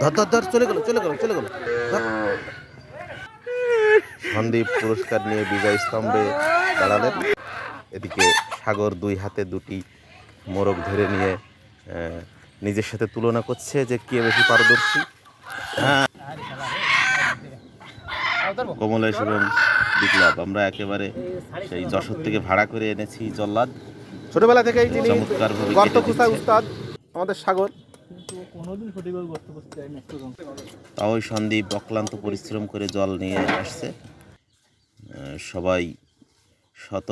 ধর ধর ধর চলে গেল চলে গেল চলে গেল। সন্দীপ পুরস্কার নিয়ে বিজয় স্তম্ভে দাঁড়ালেন। এদিকে সাগর দুই হাতে দুটি মোরগ ধরে নিয়ে নিজের সাথে তুলনা করছে যে কে বেশি পারদর্শী। হ্যাঁ। কমলেশ এবং বিপ্লব আমরা একেবারে সেই যশোর থেকে ভাড়া করে এনেছি জল্লাদ। ছোটবেলা থেকেই। উস্তাদ আমাদের সাগর। তাও ওই সন্দীপ অক্লান্ত পরিশ্রম করে জল নিয়ে আসছে। সবাই শত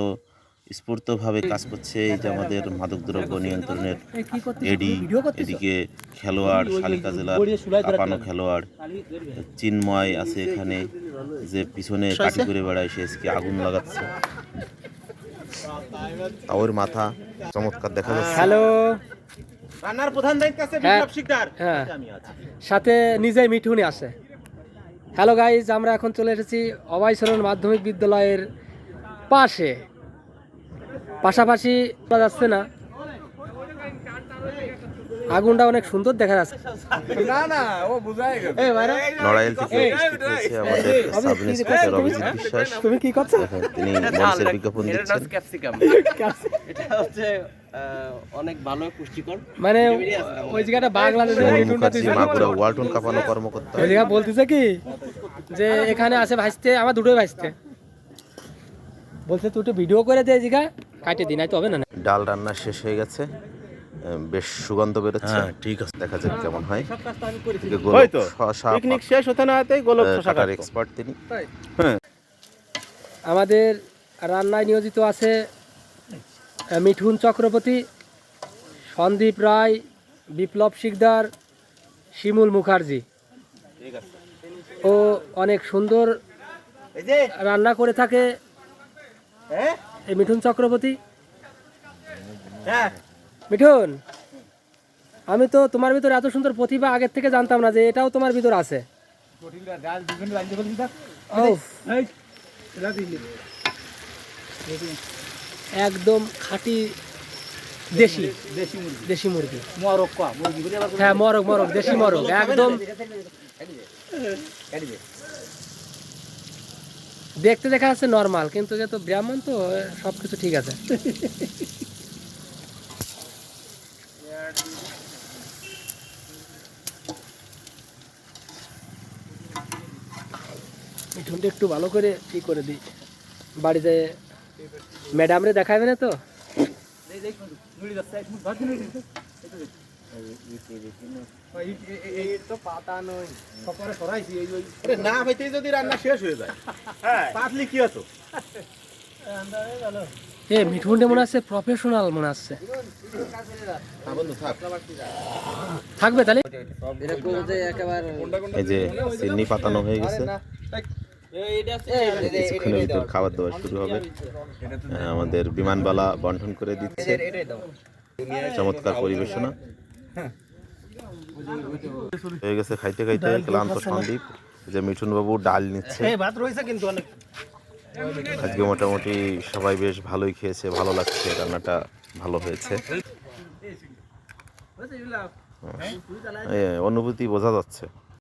স্ফূর্তভাবে কাজ করছে এই যে আমাদের মাদকদ্রব্য নিয়ন্ত্রণের এডি এদিকে খেলোয়াড় শালিকা জেলার কাপানো খেলোয়াড় চিন্ময় আছে এখানে যে পিছনে কাটি করে বেড়ায় সে আজকে আগুন লাগাচ্ছে। তাওর মাথা চমৎকার দেখা যাচ্ছে। হ্যালো। রান্নার প্রধান দায়িত্ব আছে হ্যাঁ। বিপ্লব শিকদার। হ্যাঁ। সাথে নিজেই মিঠুনি আছে। হ্যালো গাইজ আমরা এখন চলে এসেছি অবাইসরণ মাধ্যমিক বিদ্যালয়ের পাশে। পাশাপাশি যাচ্ছে না। আগুনটা অনেক সুন্দর দেখা যাচ্ছে। না না ও বুঝাই গেল নড়াইল থেকে হয়েছে আমাদের সাব ইন্সপেক্টর অভিজিৎ বিশ্বাস। তুমি কি করছ? তিনি মঞ্চের বিজ্ঞাপন দিচ্ছেন। ক্যাপসিকাম এটা হচ্ছে অনেক ভালো পুষ্টিকর। মানে ওই জায়গাটা বাংলাদেশের ওয়ালটন কাপানো কর্মকর্তা। ওই জায়গা বলতেছে কি? যে এখানে আছে ভাসতে আমার দুটোই ভাসতে। বলছে তুই একটু ভিডিও করে দে এই জায়গা কাটে দিন নাই তো হবে না? ডাল রান্না শেষ হয়ে গেছে। বেশ সুগন্ধ বেরোচ্ছে। ঠিক আছে। দেখা যাক কেমন হয়। হয়তো। পিকনিক শেষ হতে না হতেই গোলক শশা কাটার এক্সপার্ট তিনি। আমাদের রান্নায় নিয়োজিত আছে মিঠুন চক্রবর্তী সন্দীপ রায় বিপ্লব শিকদার শিমুল মুখার্জি। ও অনেক সুন্দর রান্না করে থাকে। হ্যাঁ? এই মিঠুন চক্রবর্তী। হ্যাঁ। মিঠুন, আমি তো তোমার ভিতর এত সুন্দর প্রতিভা আগের থেকে জানতাম না যে এটাও তোমার ভিতর আছে। একদম খাঁটি দেশি দেশি মুরগি। মরক হ্যাঁ মরক মরক দেশি মরক একদম। দেখতে দেখা যাচ্ছে নর্মাল কিন্তু যেহেতু ব্রাহ্মণ তো সব কিছু ঠিক আছে। মিঠুনটা একটু ভালো করে ই করে দিই? বাড়িতে ম্যাডামরে দেখাবে না তো? আরে না যদি রান্না শেষ হয়ে যায়। পাতলি কি হতো? এ মিঠুনটা মনে আছে প্রফেশনাল মনে আছে। থাকবে তাহলে? এরকম যে একেবারে এই যে চিনি পাতানো হয়ে গেছে। কিছুক্ষণের ভিতর খাবার দাবার শুরু হবে। আমাদের বিমানবালা বন্টন করে দিচ্ছে। চমৎকার পরিবেশনা। হয়ে গেছে খাইতে খাইতে ক্লান্ত সন্দীপ। যে মিঠুন বাবু ডাল নিচ্ছে। ভাত রয়েছে কিন্তু অনেক। আজকে মোটামুটি সবাই বেশ ভালোই খেয়েছে ভালো লাগছে রান্নাটা ভালো হয়েছে। অনুভূতি বোঝা যাচ্ছে।